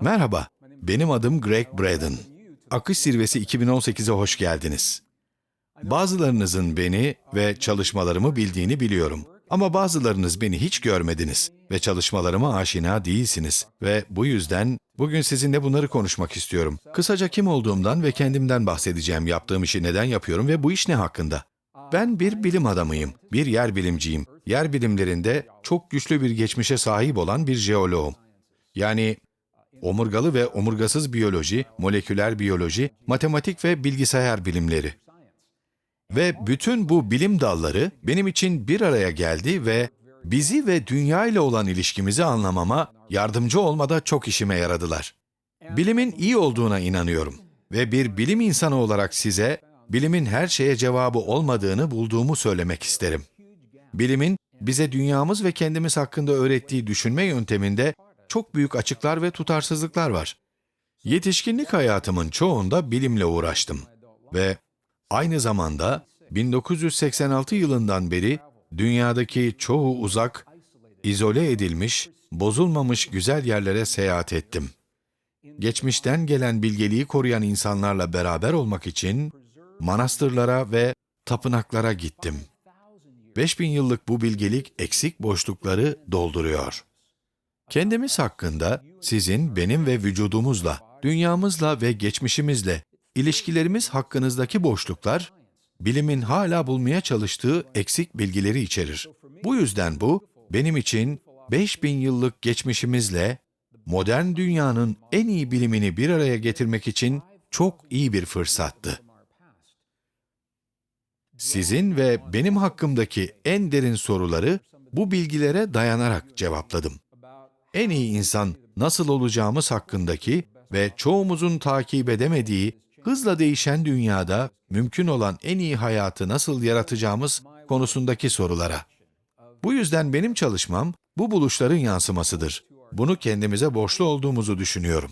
Merhaba, benim adım Greg Braden. Akış Zirvesi 2018'e hoş geldiniz. Bazılarınızın beni ve çalışmalarımı bildiğini biliyorum. Ama bazılarınız beni hiç görmediniz ve çalışmalarıma aşina değilsiniz. Ve bu yüzden bugün sizinle bunları konuşmak istiyorum. Kısaca kim olduğumdan ve kendimden bahsedeceğim, yaptığım işi neden yapıyorum ve bu iş ne hakkında. Ben bir bilim adamıyım, bir yer bilimciyim. Yer bilimlerinde çok güçlü bir geçmişe sahip olan bir jeoloğum. Yani omurgalı ve omurgasız biyoloji, moleküler biyoloji, matematik ve bilgisayar bilimleri. Ve bütün bu bilim dalları benim için bir araya geldi ve bizi ve dünya ile olan ilişkimizi anlamama yardımcı olmada çok işime yaradılar. Bilimin iyi olduğuna inanıyorum ve bir bilim insanı olarak size bilimin her şeye cevabı olmadığını bulduğumu söylemek isterim. Bilimin bize dünyamız ve kendimiz hakkında öğrettiği düşünme yönteminde çok büyük açıklar ve tutarsızlıklar var. Yetişkinlik hayatımın çoğunda bilimle uğraştım ve aynı zamanda 1986 yılından beri dünyadaki çoğu uzak, izole edilmiş, bozulmamış güzel yerlere seyahat ettim. Geçmişten gelen bilgeliği koruyan insanlarla beraber olmak için manastırlara ve tapınaklara gittim. 5000 yıllık bu bilgelik eksik boşlukları dolduruyor. Kendimiz hakkında sizin, benim ve vücudumuzla, dünyamızla ve geçmişimizle ilişkilerimiz hakkınızdaki boşluklar, bilimin hala bulmaya çalıştığı eksik bilgileri içerir. Bu yüzden bu, benim için 5000 yıllık geçmişimizle modern dünyanın en iyi bilimini bir araya getirmek için çok iyi bir fırsattı. Sizin ve benim hakkımdaki en derin soruları bu bilgilere dayanarak cevapladım. En iyi insan nasıl olacağımız hakkındaki ve çoğumuzun takip edemediği hızla değişen dünyada mümkün olan en iyi hayatı nasıl yaratacağımız konusundaki sorulara. Bu yüzden benim çalışmam bu buluşların yansımasıdır. Bunu kendimize borçlu olduğumuzu düşünüyorum.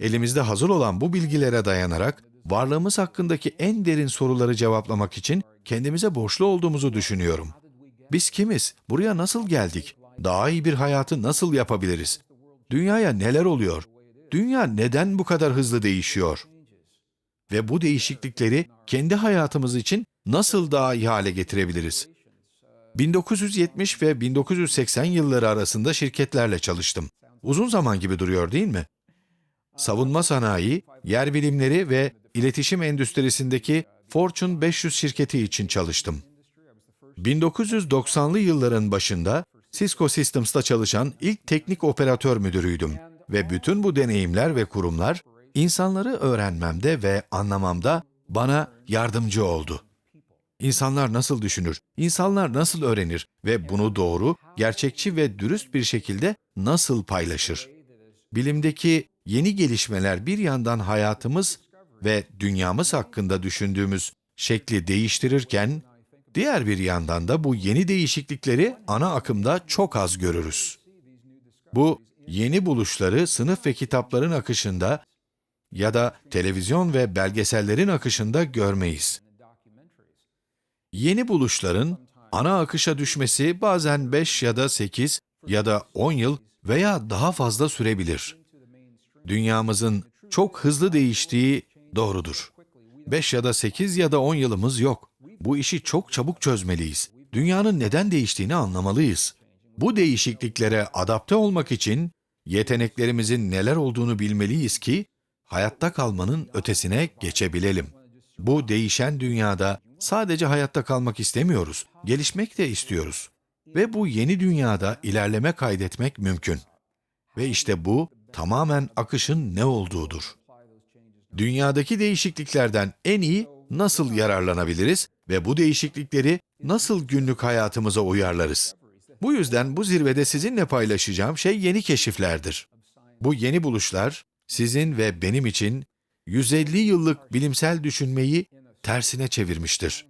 Elimizde hazır olan bu bilgilere dayanarak varlığımız hakkındaki en derin soruları cevaplamak için kendimize borçlu olduğumuzu düşünüyorum. Biz kimiz? Buraya nasıl geldik? Daha iyi bir hayatı nasıl yapabiliriz? Dünyaya neler oluyor? Dünya neden bu kadar hızlı değişiyor? Ve bu değişiklikleri kendi hayatımız için nasıl daha iyi hale getirebiliriz? 1970 ve 1980 yılları arasında şirketlerle çalıştım. Uzun zaman gibi duruyor değil mi? Savunma sanayi, yer bilimleri ve iletişim endüstrisindeki Fortune 500 şirketi için çalıştım. 1990'lı yılların başında Cisco Systems'ta çalışan ilk teknik operatör müdürüydüm ve bütün bu deneyimler ve kurumlar insanları öğrenmemde ve anlamamda bana yardımcı oldu. İnsanlar nasıl düşünür, insanlar nasıl öğrenir ve bunu doğru, gerçekçi ve dürüst bir şekilde nasıl paylaşır? Bilimdeki yeni gelişmeler bir yandan hayatımız ve dünyamız hakkında düşündüğümüz şekli değiştirirken, diğer bir yandan da bu yeni değişiklikleri ana akımda çok az görürüz. Bu yeni buluşları sınıf ve kitapların akışında ya da televizyon ve belgesellerin akışında görmeyiz. Yeni buluşların ana akışa düşmesi bazen 5 ya da 8 ya da 10 yıl veya daha fazla sürebilir. Dünyamızın çok hızlı değiştiği doğrudur. 5 ya da 8 ya da 10 yılımız yok. Bu işi çok çabuk çözmeliyiz. Dünyanın neden değiştiğini anlamalıyız. Bu değişikliklere adapte olmak için yeteneklerimizin neler olduğunu bilmeliyiz ki hayatta kalmanın ötesine geçebilelim. Bu değişen dünyada sadece hayatta kalmak istemiyoruz, gelişmek de istiyoruz. Ve bu yeni dünyada ilerleme kaydetmek mümkün. Ve işte bu tamamen akışın ne olduğudur. Dünyadaki değişikliklerden en iyi nasıl yararlanabiliriz ve bu değişiklikleri nasıl günlük hayatımıza uyarlarız? Bu yüzden bu zirvede sizinle paylaşacağım şey yeni keşiflerdir. Bu yeni buluşlar sizin ve benim için 150 yıllık bilimsel düşünmeyi tersine çevirmiştir.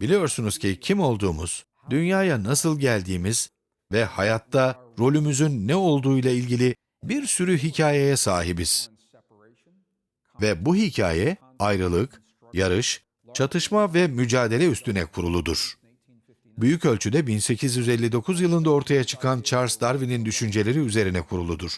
Biliyorsunuz ki kim olduğumuz, dünyaya nasıl geldiğimiz ve hayatta rolümüzün ne olduğuyla ilgili bir sürü hikayeye sahibiz. Ve bu hikaye ayrılık, yarış, çatışma ve mücadele üstüne kuruludur. Büyük ölçüde 1859 yılında ortaya çıkan Charles Darwin'in düşünceleri üzerine kuruludur.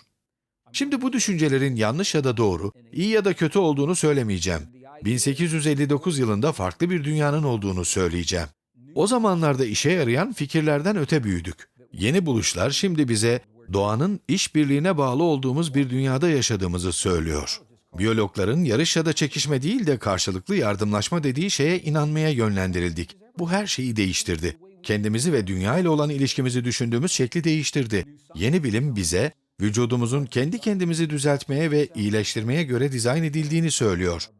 Şimdi bu düşüncelerin yanlış ya da doğru, iyi ya da kötü olduğunu söylemeyeceğim. 1859 yılında farklı bir dünyanın olduğunu söyleyeceğim. O zamanlarda işe yarayan fikirlerden öte büyüdük. Yeni buluşlar şimdi bize doğanın işbirliğine bağlı olduğumuz bir dünyada yaşadığımızı söylüyor. Biyologların yarış ya da çekişme değil de karşılıklı yardımlaşma dediği şeye inanmaya yönlendirildik. Bu her şeyi değiştirdi. Kendimizi ve dünya ile olan ilişkimizi düşündüğümüz şekli değiştirdi. Yeni bilim bize vücudumuzun kendi kendimizi düzeltmeye ve iyileştirmeye göre dizayn edildiğini söylüyor.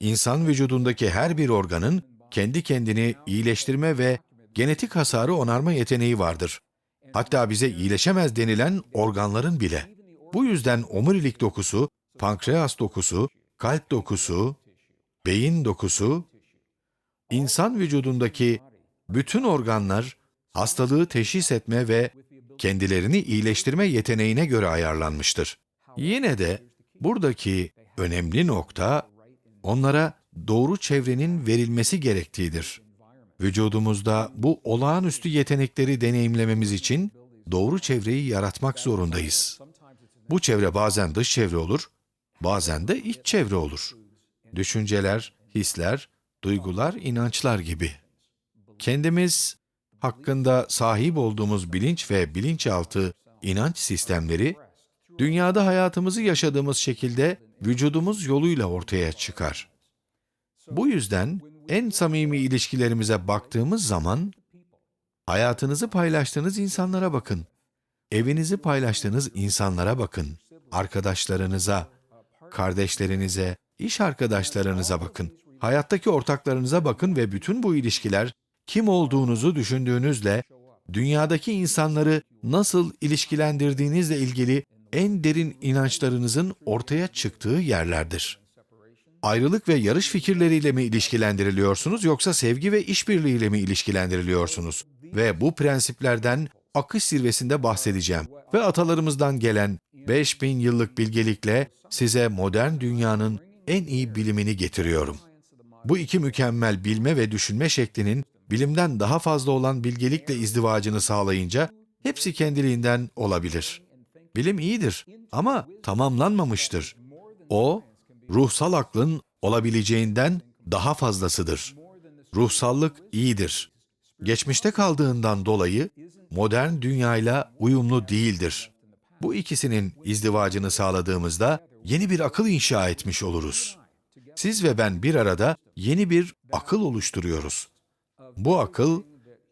İnsan vücudundaki her bir organın kendi kendini iyileştirme ve genetik hasarı onarma yeteneği vardır. Hatta bize iyileşemez denilen organların bile. Bu yüzden omurilik dokusu, pankreas dokusu, kalp dokusu, beyin dokusu, insan vücudundaki bütün organlar hastalığı teşhis etme ve kendilerini iyileştirme yeteneğine göre ayarlanmıştır. Yine de buradaki önemli nokta onlara doğru çevrenin verilmesi gerektiğidir. Vücudumuzda bu olağanüstü yetenekleri deneyimlememiz için doğru çevreyi yaratmak zorundayız. Bu çevre bazen dış çevre olur, bazen de iç çevre olur. Düşünceler, hisler, duygular, inançlar gibi. Kendimiz hakkında sahip olduğumuz bilinç ve bilinçaltı inanç sistemleri, dünyada hayatımızı yaşadığımız şekilde vücudumuz yoluyla ortaya çıkar. Bu yüzden en samimi ilişkilerimize baktığımız zaman, hayatınızı paylaştığınız insanlara bakın. Evinizi paylaştığınız insanlara bakın. Arkadaşlarınıza, kardeşlerinize, iş arkadaşlarınıza bakın. Hayattaki ortaklarınıza bakın ve bütün bu ilişkiler kim olduğunuzu düşündüğünüzle dünyadaki insanları nasıl ilişkilendirdiğinizle ilgili en derin inançlarınızın ortaya çıktığı yerlerdir. Ayrılık ve yarış fikirleriyle mi ilişkilendiriliyorsunuz yoksa sevgi ve işbirliğiyle mi ilişkilendiriliyorsunuz? Ve bu prensiplerden akış zirvesinde bahsedeceğim ve atalarımızdan gelen 5000 yıllık bilgelikle size modern dünyanın en iyi bilimini getiriyorum. Bu iki mükemmel bilme ve düşünme şeklinin bilimden daha fazla olan bilgelikle izdivacını sağlayınca hepsi kendiliğinden olabilir. Bilim iyidir ama tamamlanmamıştır. O, ruhsal aklın olabileceğinden daha fazlasıdır. Ruhsallık iyidir. Geçmişte kaldığından dolayı modern dünyayla uyumlu değildir. Bu ikisinin izdivacını sağladığımızda yeni bir akıl inşa etmiş oluruz. Siz ve ben bir arada yeni bir akıl oluşturuyoruz. Bu akıl,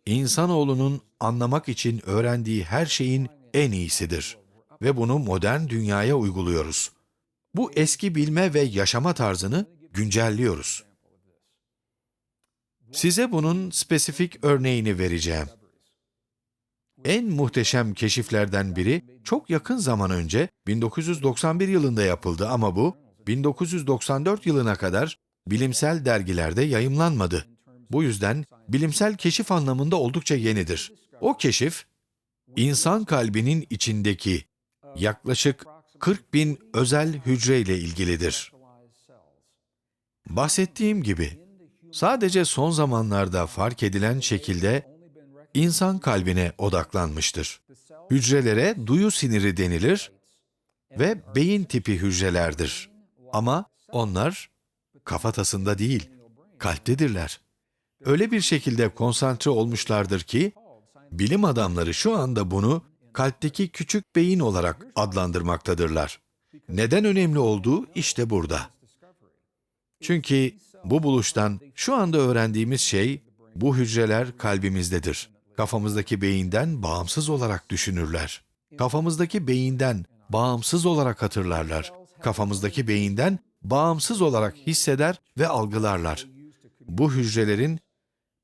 insanoğlunun anlamak için öğrendiği her şeyin en iyisidir ve bunu modern dünyaya uyguluyoruz. Bu eski bilme ve yaşama tarzını güncelliyoruz. Size bunun spesifik örneğini vereceğim. En muhteşem keşiflerden biri çok yakın zaman önce 1991 yılında yapıldı ama bu 1994 yılına kadar bilimsel dergilerde yayımlanmadı. Bu yüzden bilimsel keşif anlamında oldukça yenidir. O keşif, insan kalbinin içindeki yaklaşık 40 bin özel hücre ile ilgilidir. Bahsettiğim gibi, sadece son zamanlarda fark edilen şekilde insan kalbine odaklanmıştır. Hücrelere duyu siniri denilir ve beyin tipi hücrelerdir. Ama onlar kafatasında değil, kalptedirler. Öyle bir şekilde konsantre olmuşlardır ki, bilim adamları şu anda bunu kalpteki küçük beyin olarak adlandırmaktadırlar. Neden önemli olduğu işte burada. Çünkü bu buluştan şu anda öğrendiğimiz şey, bu hücreler kalbimizdedir. Kafamızdaki beyinden bağımsız olarak düşünürler. Kafamızdaki beyinden bağımsız olarak hatırlarlar. Kafamızdaki beyinden bağımsız olarak hisseder ve algılarlar. Bu hücrelerin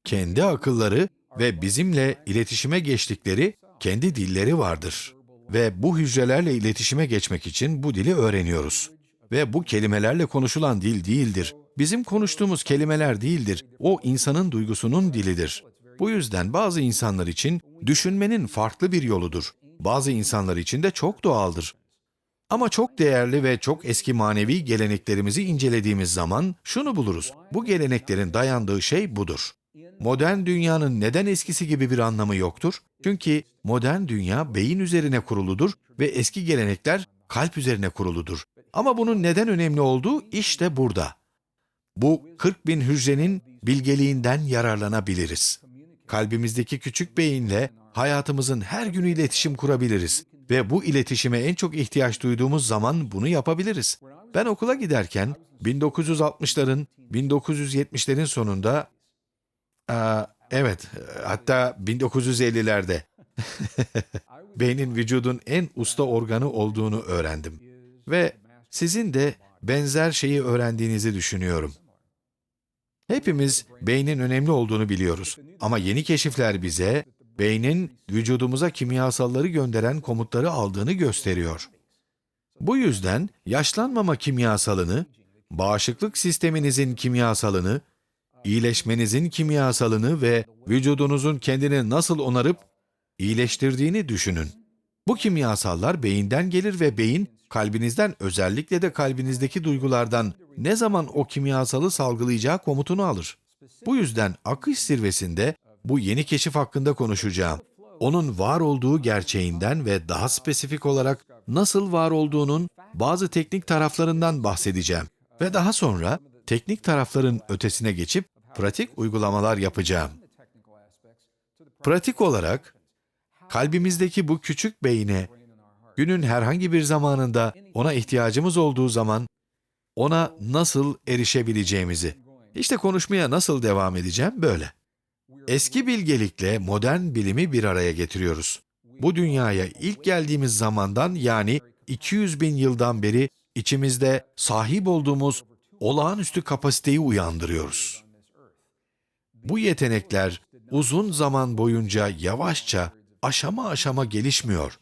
kendi akılları ve bizimle iletişime geçtikleri kendi dilleri vardır. Ve bu hücrelerle iletişime geçmek için bu dili öğreniyoruz. Ve bu kelimelerle konuşulan dil değildir. Bizim konuştuğumuz kelimeler değildir. O insanın duygusunun dilidir. Bu yüzden bazı insanlar için düşünmenin farklı bir yoludur. Bazı insanlar için de çok doğaldır. Ama çok değerli ve çok eski manevi geleneklerimizi incelediğimiz zaman şunu buluruz. Bu geleneklerin dayandığı şey budur. Modern dünyanın neden eskisi gibi bir anlamı yoktur? Çünkü modern dünya beyin üzerine kuruludur ve eski gelenekler kalp üzerine kuruludur. Ama bunun neden önemli olduğu işte burada. Bu 40 bin hücrenin bilgeliğinden yararlanabiliriz. Kalbimizdeki küçük beyinle hayatımızın her günü iletişim kurabiliriz. Ve bu iletişime en çok ihtiyaç duyduğumuz zaman bunu yapabiliriz. Ben okula giderken 1960'ların, 1970'lerin sonunda, aa, evet hatta 1950'lerde beynin vücudun en usta organı olduğunu öğrendim. Ve sizin de benzer şeyi öğrendiğinizi düşünüyorum. Hepimiz beynin önemli olduğunu biliyoruz. Ama yeni keşifler bize beynin vücudumuza kimyasalları gönderen komutları aldığını gösteriyor. Bu yüzden yaşlanmama kimyasalını, bağışıklık sisteminizin kimyasalını, iyileşmenizin kimyasalını ve vücudunuzun kendini nasıl onarıp iyileştirdiğini düşünün. Bu kimyasallar beyinden gelir ve beyin kalbinizden özellikle de kalbinizdeki duygulardan ne zaman o kimyasalı salgılayacağı komutunu alır. Bu yüzden akış zirvesinde bu yeni keşif hakkında konuşacağım. Onun var olduğu gerçeğinden ve daha spesifik olarak nasıl var olduğunun bazı teknik taraflarından bahsedeceğim. Ve daha sonra teknik tarafların ötesine geçip pratik uygulamalar yapacağım. Pratik olarak kalbimizdeki bu küçük beyne günün herhangi bir zamanında ona ihtiyacımız olduğu zaman ona nasıl erişebileceğimizi. İşte konuşmaya nasıl devam edeceğim böyle. Eski bilgelikle modern bilimi bir araya getiriyoruz. Bu dünyaya ilk geldiğimiz zamandan yani 200 bin yıldan beri içimizde sahip olduğumuz olağanüstü kapasiteyi uyandırıyoruz. Bu yetenekler uzun zaman boyunca yavaşça, aşama aşama gelişmiyor.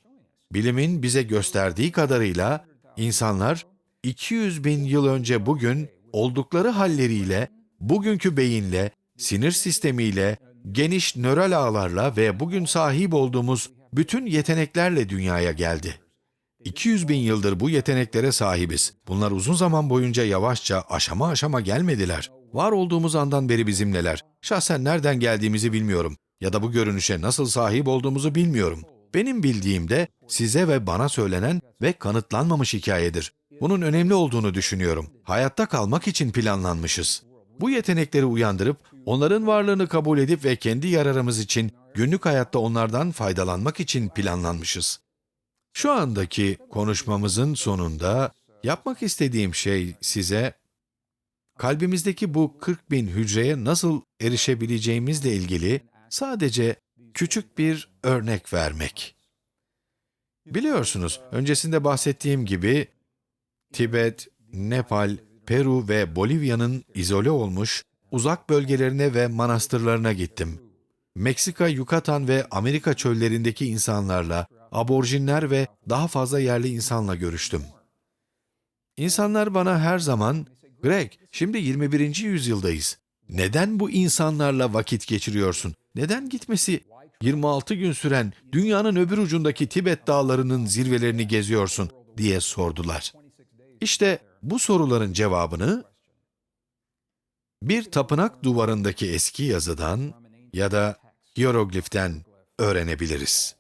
Bilimin bize gösterdiği kadarıyla insanlar 200 bin yıl önce bugün oldukları halleriyle, bugünkü beyinle, sinir sistemiyle, geniş nöral ağlarla ve bugün sahip olduğumuz bütün yeteneklerle dünyaya geldi. 200 bin yıldır bu yeteneklere sahibiz. Bunlar uzun zaman boyunca yavaşça, aşama aşama gelmediler. Var olduğumuz andan beri bizimleler. Şahsen nereden geldiğimizi bilmiyorum. Ya da bu görünüşe nasıl sahip olduğumuzu bilmiyorum. Benim bildiğim de size ve bana söylenen ve kanıtlanmamış hikayedir. Bunun önemli olduğunu düşünüyorum. Hayatta kalmak için planlanmışız. Bu yetenekleri uyandırıp, onların varlığını kabul edip ve kendi yararımız için günlük hayatta onlardan faydalanmak için planlanmışız. Şu andaki konuşmamızın sonunda yapmak istediğim şey size kalbimizdeki bu 40 bin hücreye nasıl erişebileceğimizle ilgili sadece küçük bir örnek vermek. Biliyorsunuz, öncesinde bahsettiğim gibi Tibet, Nepal, Peru ve Bolivya'nın izole olmuş uzak bölgelerine ve manastırlarına gittim. Meksika, Yucatan ve Amerika çöllerindeki insanlarla, aborjinler ve daha fazla yerli insanla görüştüm. İnsanlar bana her zaman, Greg, şimdi 21. yüzyıldayız. Neden bu insanlarla vakit geçiriyorsun? Neden gitmesi 26 gün süren dünyanın öbür ucundaki Tibet dağlarının zirvelerini geziyorsun diye sordular. İşte bu soruların cevabını bir tapınak duvarındaki eski yazıdan ya da hierogliften öğrenebiliriz.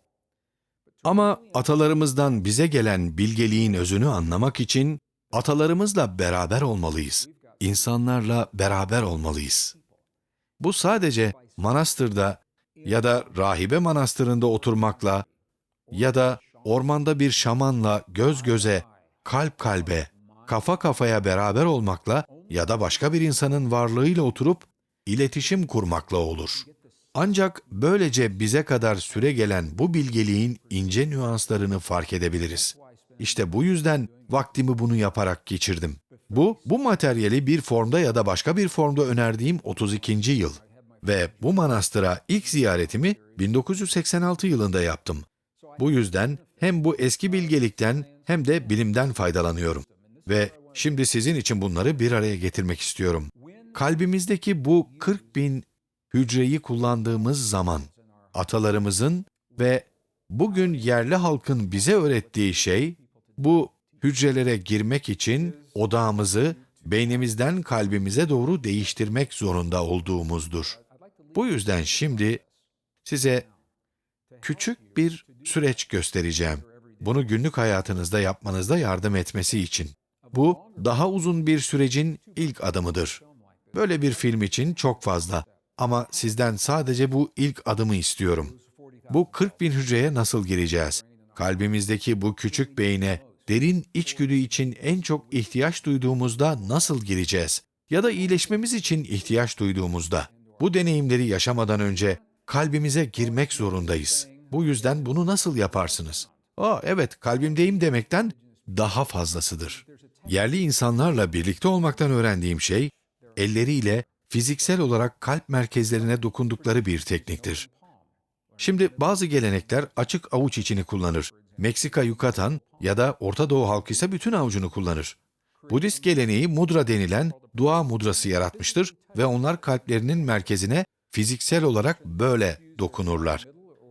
Ama atalarımızdan bize gelen bilgeliğin özünü anlamak için atalarımızla beraber olmalıyız. İnsanlarla beraber olmalıyız. Bu sadece manastırda ya da rahibe manastırında oturmakla ya da ormanda bir şamanla göz göze, kalp kalbe, kafa kafaya beraber olmakla ya da başka bir insanın varlığıyla oturup iletişim kurmakla olur. Ancak böylece bize kadar süre gelen bu bilgeliğin ince nüanslarını fark edebiliriz. İşte bu yüzden vaktimi bunu yaparak geçirdim. Bu, bu materyali bir formda ya da başka bir formda önerdiğim 32. yıl. Ve bu manastıra ilk ziyaretimi 1986 yılında yaptım. Bu yüzden hem bu eski bilgelikten hem de bilimden faydalanıyorum. Ve şimdi sizin için bunları bir araya getirmek istiyorum. Kalbimizdeki bu 40 bin hücreyi kullandığımız zaman atalarımızın ve bugün yerli halkın bize öğrettiği şey bu hücrelere girmek için odağımızı beynimizden kalbimize doğru değiştirmek zorunda olduğumuzdur. Bu yüzden şimdi size küçük bir süreç göstereceğim. Bunu günlük hayatınızda yapmanızda yardım etmesi için. Bu, daha uzun bir sürecin ilk adımıdır. Böyle bir film için çok fazla. Ama sizden sadece bu ilk adımı istiyorum. Bu 40 bin hücreye nasıl gireceğiz? Kalbimizdeki bu küçük beyne derin içgüdü için en çok ihtiyaç duyduğumuzda nasıl gireceğiz? Ya da iyileşmemiz için ihtiyaç duyduğumuzda. Bu deneyimleri yaşamadan önce kalbimize girmek zorundayız. Bu yüzden bunu nasıl yaparsınız? Aa evet kalbimdeyim demekten daha fazlasıdır. Yerli insanlarla birlikte olmaktan öğrendiğim şey, elleriyle fiziksel olarak kalp merkezlerine dokundukları bir tekniktir. Şimdi bazı gelenekler açık avuç içini kullanır. Meksika Yucatan ya da Orta Doğu halkı ise bütün avucunu kullanır. Budist geleneği mudra denilen dua mudrası yaratmıştır ve onlar kalplerinin merkezine fiziksel olarak böyle dokunurlar.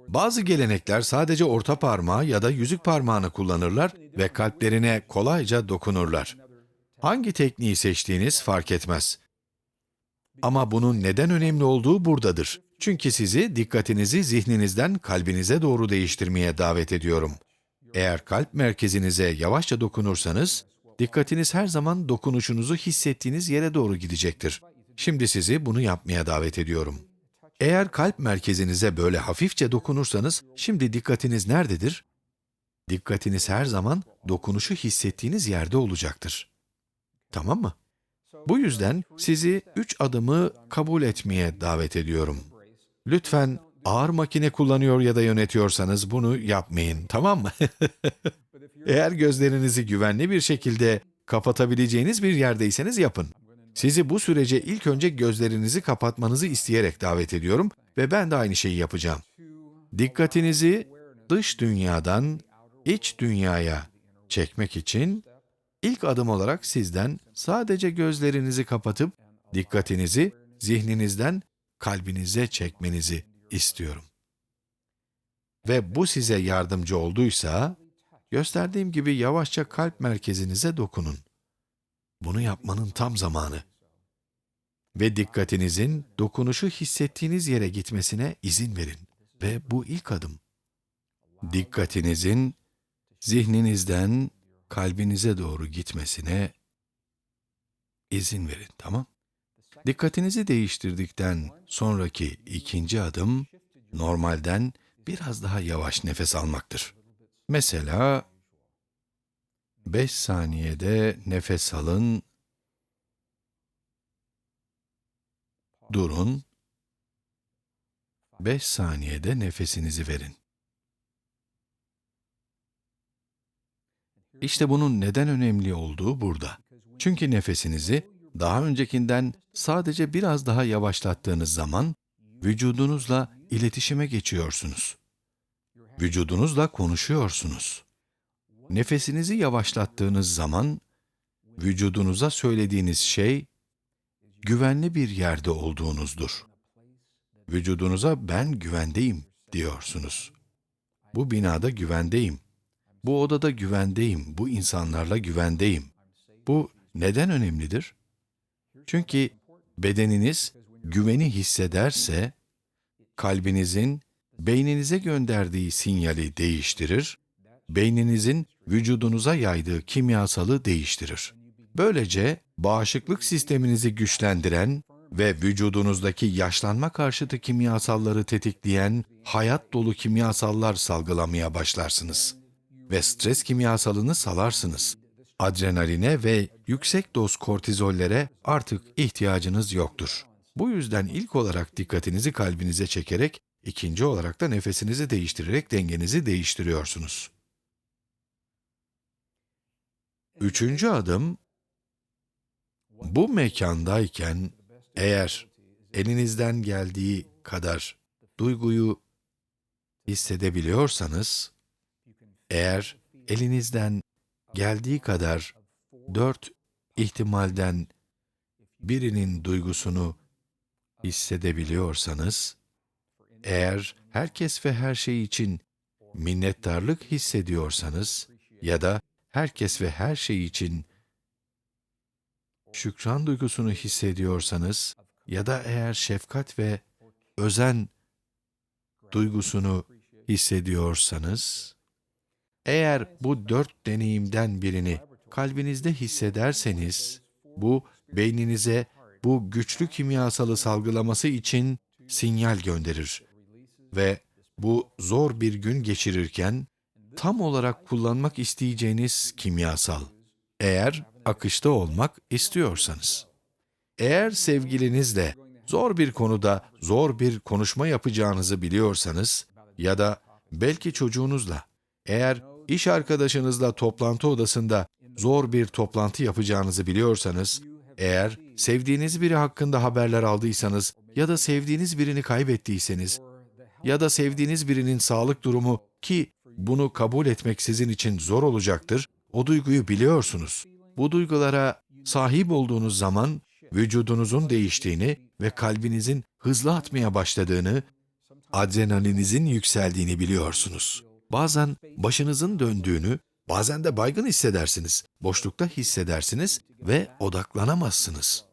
Bazı gelenekler sadece orta parmağı ya da yüzük parmağını kullanırlar ve kalplerine kolayca dokunurlar. Hangi tekniği seçtiğiniz fark etmez. Ama bunun neden önemli olduğu buradadır. Çünkü sizi dikkatinizi zihninizden kalbinize doğru değiştirmeye davet ediyorum. Eğer kalp merkezinize yavaşça dokunursanız, dikkatiniz her zaman dokunuşunuzu hissettiğiniz yere doğru gidecektir. Şimdi sizi bunu yapmaya davet ediyorum. Eğer kalp merkezinize böyle hafifçe dokunursanız, şimdi dikkatiniz nerededir? Dikkatiniz her zaman dokunuşu hissettiğiniz yerde olacaktır. Tamam mı? Bu yüzden sizi üç adımı kabul etmeye davet ediyorum. Lütfen ağır makine kullanıyor ya da yönetiyorsanız bunu yapmayın, tamam mı? Eğer gözlerinizi güvenli bir şekilde kapatabileceğiniz bir yerdeyseniz yapın. Sizi bu sürece ilk önce gözlerinizi kapatmanızı isteyerek davet ediyorum ve ben de aynı şeyi yapacağım. Dikkatinizi dış dünyadan iç dünyaya çekmek için ilk adım olarak sizden sadece gözlerinizi kapatıp dikkatinizi zihninizden kalbinize çekmenizi istiyorum. Ve bu size yardımcı olduysa, gösterdiğim gibi yavaşça kalp merkezinize dokunun. Bunu yapmanın tam zamanı. Ve dikkatinizin dokunuşu hissettiğiniz yere gitmesine izin verin. Ve bu ilk adım. Dikkatinizin zihninizden kalbinize doğru gitmesine izin verin, tamam? Dikkatinizi değiştirdikten sonraki ikinci adım normalden biraz daha yavaş nefes almaktır. Mesela 5 saniyede nefes alın, durun, 5 saniyede nefesinizi verin. İşte bunun neden önemli olduğu burada. Çünkü nefesinizi daha öncekinden sadece biraz daha yavaşlattığınız zaman vücudunuzla iletişime geçiyorsunuz. Vücudunuzla konuşuyorsunuz. Nefesinizi yavaşlattığınız zaman vücudunuza söylediğiniz şey güvenli bir yerde olduğunuzdur. Vücudunuza ben güvendeyim diyorsunuz. Bu binada güvendeyim. Bu odada güvendeyim. Bu insanlarla güvendeyim. Bu neden önemlidir? Çünkü bedeniniz güveni hissederse kalbinizin beyninize gönderdiği sinyali değiştirir, beyninizin vücudunuza yaydığı kimyasalı değiştirir. Böylece bağışıklık sisteminizi güçlendiren ve vücudunuzdaki yaşlanma karşıtı kimyasalları tetikleyen hayat dolu kimyasallar salgılamaya başlarsınız. Ve stres kimyasalını salarsınız. Adrenaline ve yüksek doz kortizollere artık ihtiyacınız yoktur. Bu yüzden ilk olarak dikkatinizi kalbinize çekerek, ikinci olarak da nefesinizi değiştirerek dengenizi değiştiriyorsunuz. Üçüncü adım, bu mekandayken eğer elinizden geldiği kadar duyguyu hissedebiliyorsanız, eğer elinizden geldiği kadar dört ihtimalden birinin duygusunu hissedebiliyorsanız, eğer herkes ve her şey için minnettarlık hissediyorsanız ya da herkes ve her şey için şükran duygusunu hissediyorsanız ya da eğer şefkat ve özen duygusunu hissediyorsanız, Eğer bu dört deneyimden birini kalbinizde hissederseniz, bu beyninize bu güçlü kimyasalı salgılaması için sinyal gönderir. Ve bu zor bir gün geçirirken tam olarak kullanmak isteyeceğiniz kimyasal. Eğer akışta olmak istiyorsanız. Eğer sevgilinizle zor bir konuda zor bir konuşma yapacağınızı biliyorsanız ya da belki çocuğunuzla, eğer iş arkadaşınızla toplantı odasında zor bir toplantı yapacağınızı biliyorsanız, eğer sevdiğiniz biri hakkında haberler aldıysanız ya da sevdiğiniz birini kaybettiyseniz ya da sevdiğiniz birinin sağlık durumu ki bunu kabul etmek sizin için zor olacaktır, o duyguyu biliyorsunuz. Bu duygulara sahip olduğunuz zaman vücudunuzun değiştiğini ve kalbinizin hızlı atmaya başladığını, adrenalinizin yükseldiğini biliyorsunuz. Bazen başınızın döndüğünü, bazen de baygın hissedersiniz, boşlukta hissedersiniz ve odaklanamazsınız.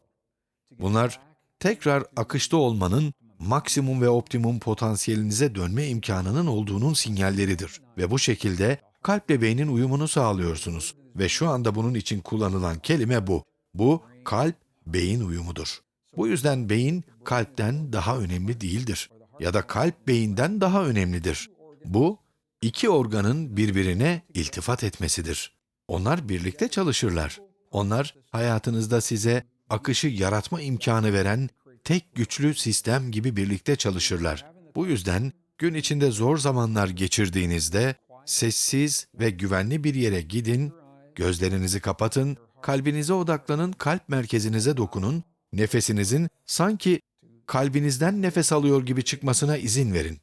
Bunlar tekrar akışta olmanın maksimum ve optimum potansiyelinize dönme imkanının olduğunun sinyalleridir. Ve bu şekilde kalple beynin uyumunu sağlıyorsunuz. Ve şu anda bunun için kullanılan kelime bu. Bu kalp beyin uyumudur. Bu yüzden beyin kalpten daha önemli değildir. Ya da kalp beyinden daha önemlidir. Bu iki organın birbirine iltifat etmesidir. Onlar birlikte çalışırlar. Onlar hayatınızda size akışı yaratma imkanı veren tek güçlü sistem gibi birlikte çalışırlar. Bu yüzden gün içinde zor zamanlar geçirdiğinizde sessiz ve güvenli bir yere gidin, gözlerinizi kapatın, kalbinize odaklanın, kalp merkezinize dokunun, nefesinizin sanki kalbinizden nefes alıyor gibi çıkmasına izin verin.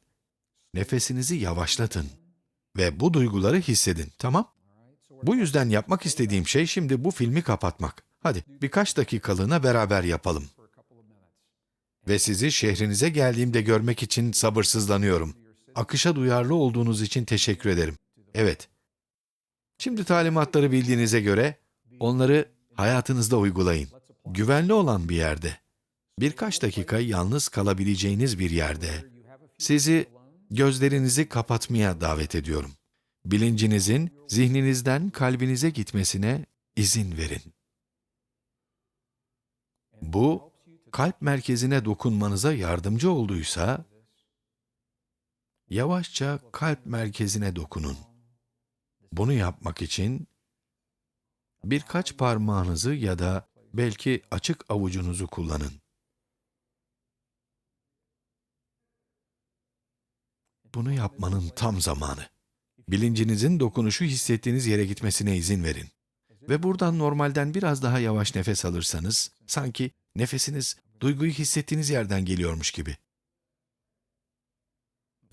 Nefesinizi yavaşlatın ve bu duyguları hissedin, tamam? Bu yüzden yapmak istediğim şey şimdi bu filmi kapatmak. Hadi birkaç dakikalığına beraber yapalım. Ve sizi şehrinize geldiğimde görmek için sabırsızlanıyorum. Akışa duyarlı olduğunuz için teşekkür ederim. Evet. Şimdi talimatları bildiğinize göre onları hayatınızda uygulayın. Güvenli olan bir yerde, birkaç dakika yalnız kalabileceğiniz bir yerde sizi gözlerinizi kapatmaya davet ediyorum. Bilincinizin zihninizden kalbinize gitmesine izin verin. Bu kalp merkezine dokunmanıza yardımcı olduysa, yavaşça kalp merkezine dokunun. Bunu yapmak için birkaç parmağınızı ya da belki açık avucunuzu kullanın. Bunu yapmanın tam zamanı. Bilincinizin dokunuşu hissettiğiniz yere gitmesine izin verin. Ve buradan normalden biraz daha yavaş nefes alırsanız, sanki nefesiniz duyguyu hissettiğiniz yerden geliyormuş gibi.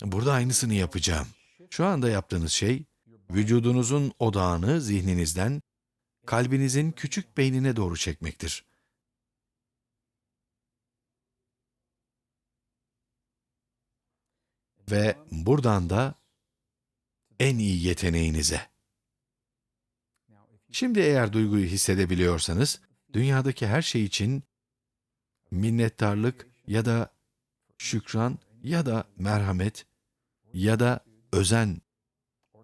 Burada aynısını yapacağım. Şu anda yaptığınız şey, vücudunuzun odağını zihninizden, kalbinizin küçük beynine doğru çekmektir. Ve buradan da en iyi yeteneğinize. Şimdi eğer duyguyu hissedebiliyorsanız, dünyadaki her şey için minnettarlık ya da şükran ya da merhamet ya da özen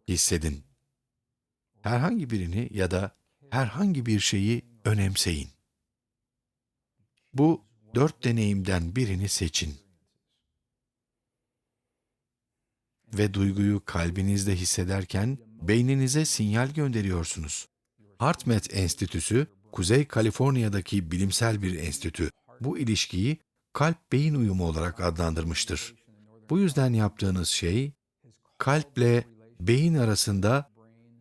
hissedin. Herhangi birini ya da herhangi bir şeyi önemseyin. Bu dört deneyimden birini seçin. Ve duyguyu kalbinizde hissederken beyninize sinyal gönderiyorsunuz. HeartMath Enstitüsü, Kuzey Kaliforniya'daki bilimsel bir enstitü. Bu ilişkiyi kalp-beyin uyumu olarak adlandırmıştır. Bu yüzden yaptığınız şey, kalple beyin arasında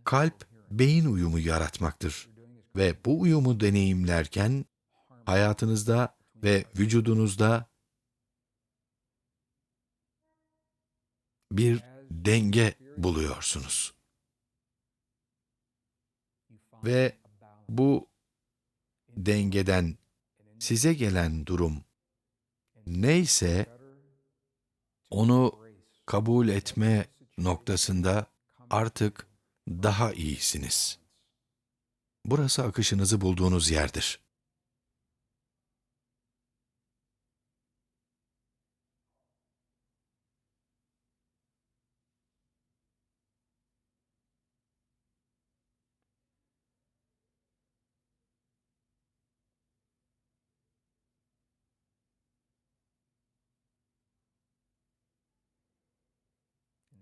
kalp-beyin uyumu yaratmaktır. Ve bu uyumu deneyimlerken, hayatınızda ve vücudunuzda bir denge buluyorsunuz. Ve bu dengeden size gelen durum neyse onu kabul etme noktasında artık daha iyisiniz. Burası akışınızı bulduğunuz yerdir.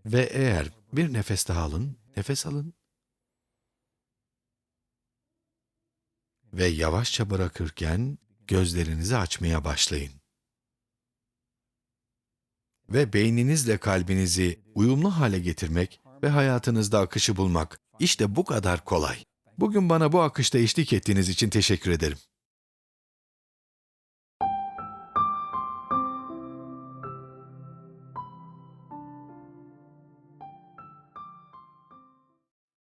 Ve eğer bir nefes daha alın, nefes alın. Ve yavaşça bırakırken gözlerinizi açmaya başlayın. Ve beyninizle kalbinizi uyumlu hale getirmek ve hayatınızda akışı bulmak işte bu kadar kolay. Bugün bana bu akışta eşlik ettiğiniz için teşekkür ederim.